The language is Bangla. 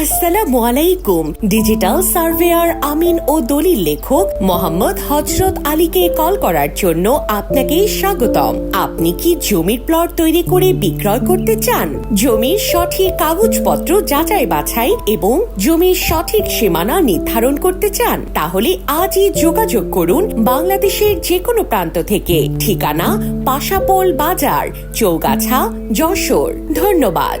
আসসালামু আলাইকুম। ডিজিটাল সার্ভেয়ার আমিন ও দলিল লেখক মোহাম্মদ হজরত আলীকে কল করার জন্য আপনাকে স্বাগতম। আপনি কি জমির প্লট তৈরি করে বিক্রয় করতে চান? জমির সঠিক কাগজপত্র যাচাই বাছাই এবং জমির সঠিক সীমানা নির্ধারণ করতে চান? তাহলে আজই যোগাযোগ করুন বাংলাদেশের যে কোনো প্রান্ত থেকে। ঠিকানা পাশাপোল বাজার, চৌগাছা, যশোর। ধন্যবাদ।